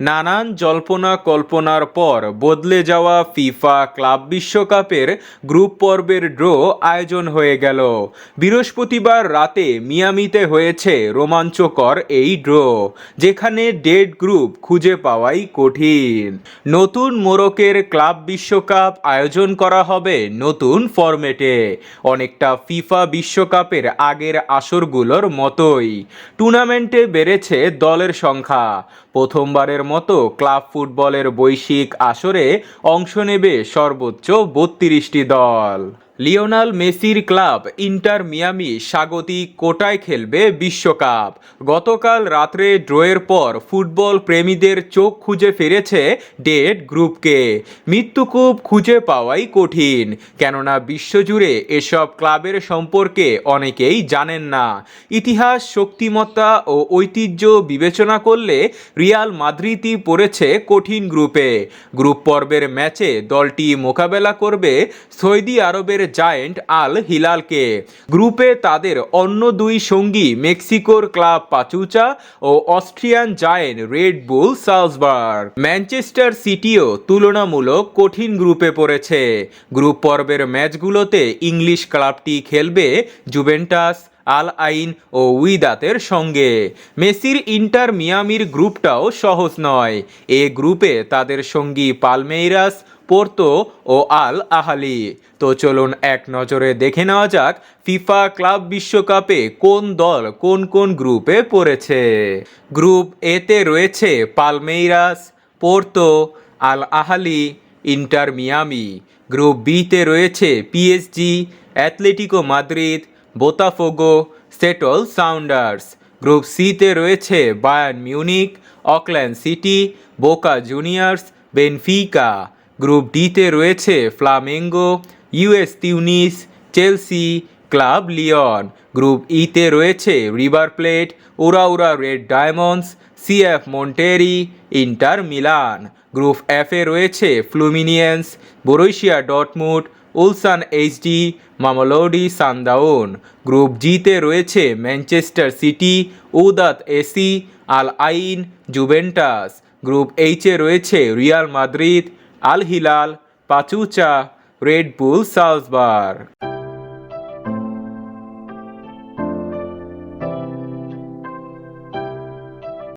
নানান জল্পনা কল্পনার পর বদলে যাওয়া ফিফা ক্লাব বিশ্বকাপের গ্রুপ পর্বের ড্র আয়োজন হয়ে গেল। বৃহস্পতিবার রাতে মিয়ামিতে হয়েছে রোমাঞ্চকর এই ড্র, যেখানে ডেড গ্রুপ খুঁজে পাওয়াই কঠিন। নতুন মোরকের ক্লাব বিশ্বকাপ আয়োজন করা হবে নতুন ফরম্যাটে। অনেকটা ফিফা বিশ্বকাপের আগের আসরগুলোর মতোই। টুর্নামেন্টে বেড়েছে দলের সংখ্যা। প্রথমবারের মতো ক্লাব ফুটবলের বৈশ্বিক আসরে অংশ নেবে সর্বোচ্চ বত্রিশটি দল। লিওনাল মেসির ক্লাব ইন্টার মিয়ামি স্বাগতিক কোটায় খেলবে বিশ্বকাপ। গতকাল রাত্রে ড্রয়ের পর ফুটবল প্রেমীদের চোখ খুঁজে ফিরেছে ডেড গ্রুপকে মৃত্যুকূপ খুঁজে পাওয়াই কঠিন, কেননা বিশ্বজুড়ে এসব ক্লাবের সম্পর্কে অনেকেই জানেন না। ইতিহাস, শক্তিমত্তা ও ঐতিহ্য বিবেচনা করলে রিয়াল মাদ্রিদই পড়েছে কঠিন গ্রুপে। গ্রুপ পর্বের ম্যাচে দলটি মোকাবেলা করবে সৌদি আরবের জায়েন্ট আল হিলালকে। গ্রুপে তাদের অন্য দুই সঙ্গী মেক্সিকোর ক্লাব পাচুচা ও Austrian giant Red Bull Salzburg Manchester CTO তুলনামূলক কঠিন গ্রুপে পড়েছে। গ্রুপ পর্বের ম্যাচগুলোতে ইংলিশ ক্লাবটি খেলবে জুভেন্টাস, আল আইন ও উইদাতের সঙ্গে। মেসির ইন্টার মিয়ামির গ্রুপটাও সহজ নয়। এ গ্রুপে তাদের সঙ্গী পালমেইরাস পোর্তো ও আল আহালি তো চলুন এক নজরে দেখে নেওয়া যাক ফিফা ক্লাব বিশ্বকাপে কোন দল কোন কোন গ্রুপে পড়েছে। গ্রুপ এতে রয়েছে Palmeiras, Porto Al Ahly Inter Miami. Group বিতে রয়েছে PSG, Atletico Madrid, Botafogo, Seattle Sounders. Group সিতে রয়েছে Bayern Munich Auckland City, Boca Juniors, Benfica. Group ডিতে রয়েছে Flamengo, US Tunis, Chelsea, club Lyon group ইতে রয়েছে River Plate, Urawa Red Diamonds, CF Monterrey, Inter Milan. Group এফে রয়েছে Fluminense Borussia Dortmund, Ulsan HD Mamelodi Sundown group জিতে রয়েছে Manchester City, Wydad AC, Al Ain, Juventus. Group এইচে রয়েছে Real Madrid Al Hilal Pachuca Red Bull Salzburg